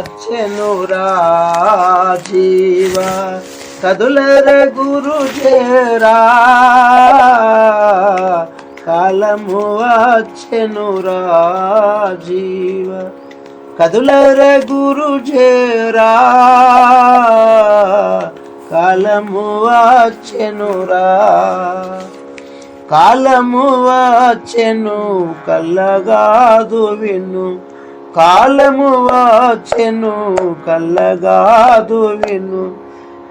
వచ్చెనురా జీవ కదులర గురు చేరా కాలము వచ్చెనురా జీవ కదులర గురు చేరా కాలము వచ్చెనురా కాలము వచ్చెను కల్లగాదు విను కాలము వచ్చెను కల్లగాదు విను.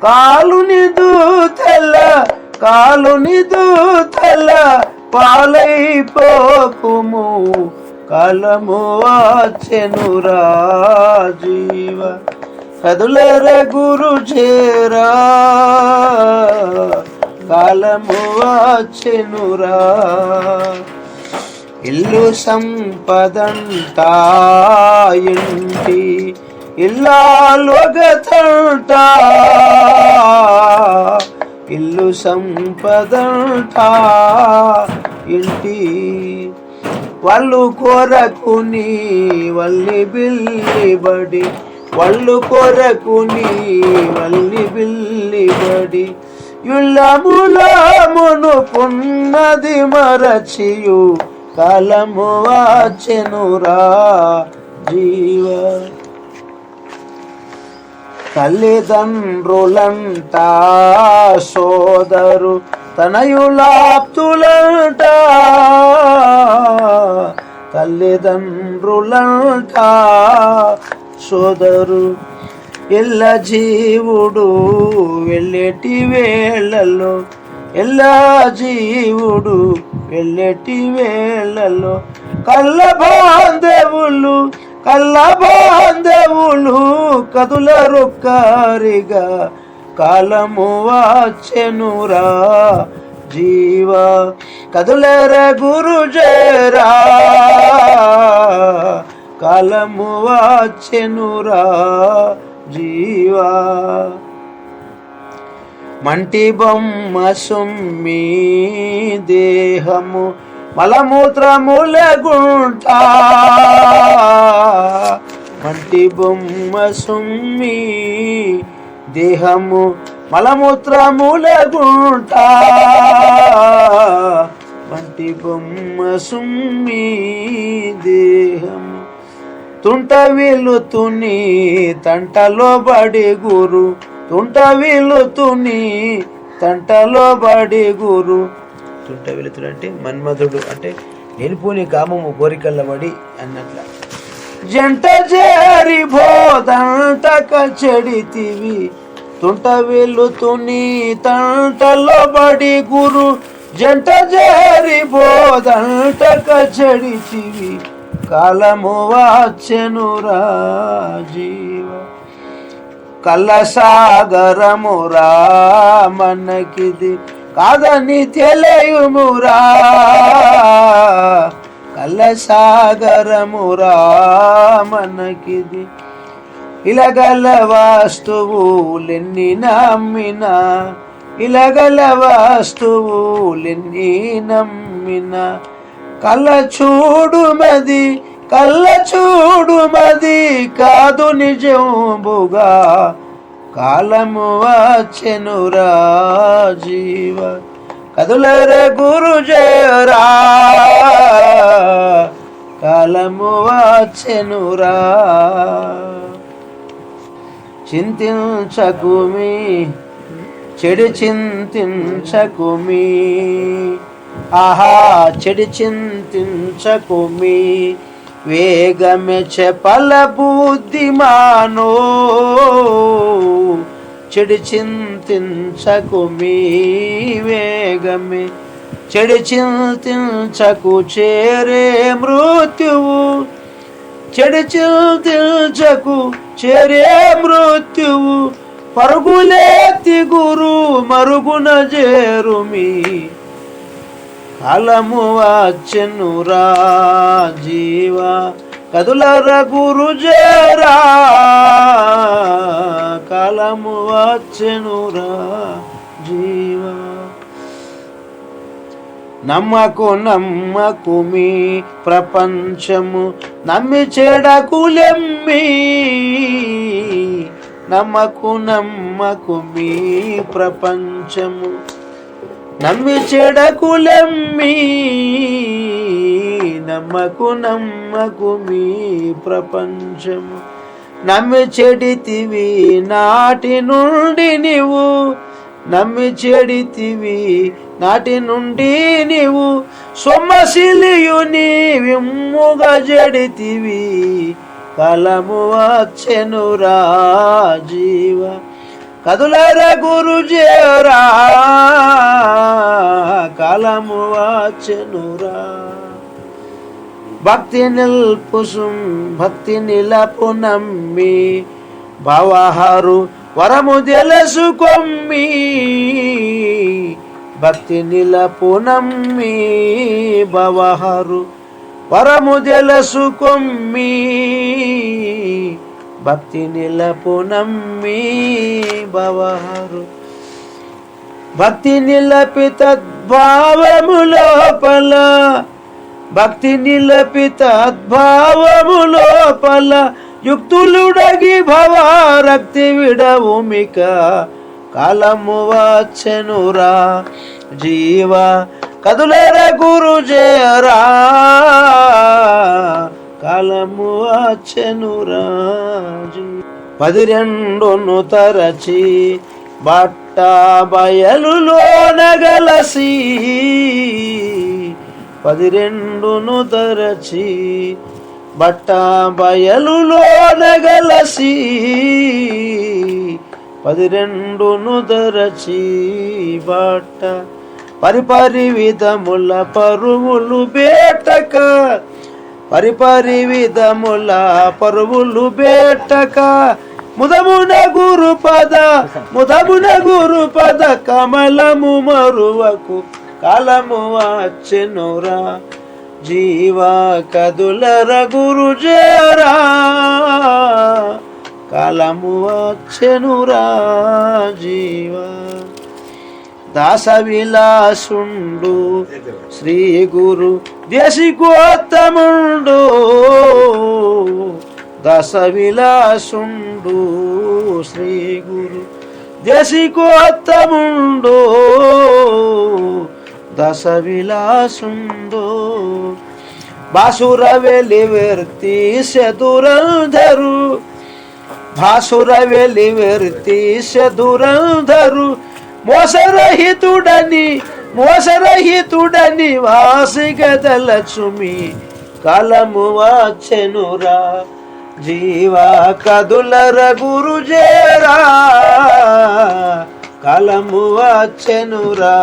కాలుని దూతల కాలుని దూతల పాలైపోకుము. కాలము వచ్చెనురా రాజీవ కదులర గురు చేరా. కాలము వచ్చెనురా ఇల్లు సంపదంట ఇంటి ఇల్లాలుగతంట ఇల్లు సంపదంట ఇంటి వాళ్ళు కోరకుని వల్లి బిల్లిబడి వాళ్ళు కోరకుని వల్లి బిల్లిబడి యుళ్ళములమును పున్నది మరచియు కాలము వాచెనురా జీవ. తల్లిదండ్రులంట సోదరు తనయులాప్తులంట తల్లిదండ్రులంట సోదరు ఎల్ల జీవుడు వెళ్ళేటి వేళల్లో ఎల్ల జీవుడు వెళ్ళేటి వేళల్లో కళ్ళ బాంధవులు కళ్ళ బాంధవులు కదుల రొక్కారిగా కాలము వాచెనురా జీవ కదులర గురు జరా కాలము వాచెనురా జీవా. మంటి బొమ్మ సుమ్మి దేహము మలమూత్రముల గుంట. మంటి బొమ్మ సుమ్మి దేహము మలమూత్రముల గుంట. మంటి బొమ్మ సుమ్మి దేహము తుంట వెలుతుని తంటలో బడి గురు. తుంట వీలుతుని తంటలో బడి గురు. తుంట వీలుతుడు అంటే మన్మధుడు అంటే నిలుపుని కామము కోరికల్ల బడి అన్నట్ల. జంట చేరి బోదంటక చెడితివి తుంట వీలుతుని తంటలో బడి గురు. జంట చేరి బోదంటక చెడితివి కాలము వాచెనురా జీవ. కలసాగరమురా మనకిది కాదని తెలియమురా. కలసాగరమురా మనకిది ఇలగల వాస్తువులెన్ని నమ్మినా ఇలగల వాస్తువులెన్ని నమ్మినా. కల చూడుమది కళ్ళ చూడుమది కాదు నిజంబుగా. కాలము వచ్చెనురా జీవ కదులర గురు జయరా కాలము వచ్చెనురా చింతించకుమి చెడు చింతించకుమి ఆహా చెడు చింతించకుమి వేగమే చెప్పల బుద్ధిమానో చెడు చింతించకుమి వేగమే. చెడు చింతించకు చేరే మృత్యువు. చెడు చింతించకు చేరే మృత్యువు. పరుగులేతి గురు మరుగున చేరుమి కాలము వచ్చెనురా జీవ కదులర రఘురు జరా కాలము వచ్చెనురా జీవ నమ్మకు నమ్మకు మీ ప్రపంచము నమ్మి చెడకులెమ్మి. నమ్మకు నమ్మకు మీ ప్రపంచము నమ్మి చెడకులెమ్మి నమ్మకు నమ్మకు మీ ప్రపంచము నమ్మి చెడితివి నాటి నుండి నీవు నమ్మి చెడితివి నాటి నుండి నీవు. సొమ్మశిలియుని విమ్ముగా జడితివి కలము వచ్చెను జీవ కదులర గురు జేరా కలము వచ్చెనురా భక్తి నిల్పుసుం భక్తి నిలపు నమ్మి భవహరు వరము తెలుసుకొమ్మి భక్తి నిలపు నమ్మి భవహరు వరము తెలుసుకొమ్మి భక్తి నిలపు నమ్మి భవహరు. భక్తి నిలపి తద్భావము లోపల భక్తి నిలపి తద్భావము లోపల యుక్తులుడగి భవారక్తి విడవుమిక కాలము వచ్చెనురా జీవ. కదులేర గురు జయరా కాలము వచ్చెనురా రాజు. పది రెండును తరచి బట్ట బయలులోన గలసి పది రెండును తరచి బట్ట బయలులోన గలసి పది రెండును తరచి బట్ట పరిపరి విధముల పరువులు బేటక పరిపరి విధముల పరువులు బేటక. ముదమున గురు పద ముదమున గురు పద కమలము మరువకు కాలము వచ్చెనురా. జీవా కదులర గురు జరా కాలము వచ్చెనురా జీవా. దాస విలాసుండు శ్రీ గురు దేశికోత్తముండు. దశ విలాసుండు శ్రీ గురు దేశికోత్తముండు. దశ విలాసుండు బాసుర వెలివర్తి శదురంధరు. భాసుర వెలివర్తి శదురంధరు. మోసరహితుడని మోసరహితుడని వాసిగదలక్ష్మి కలము వాచెనురా. జీవా కదులర గురు జేరా కలము వచ్చెనురా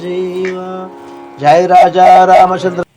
జీవా. జయ రాజా రామచంద్ర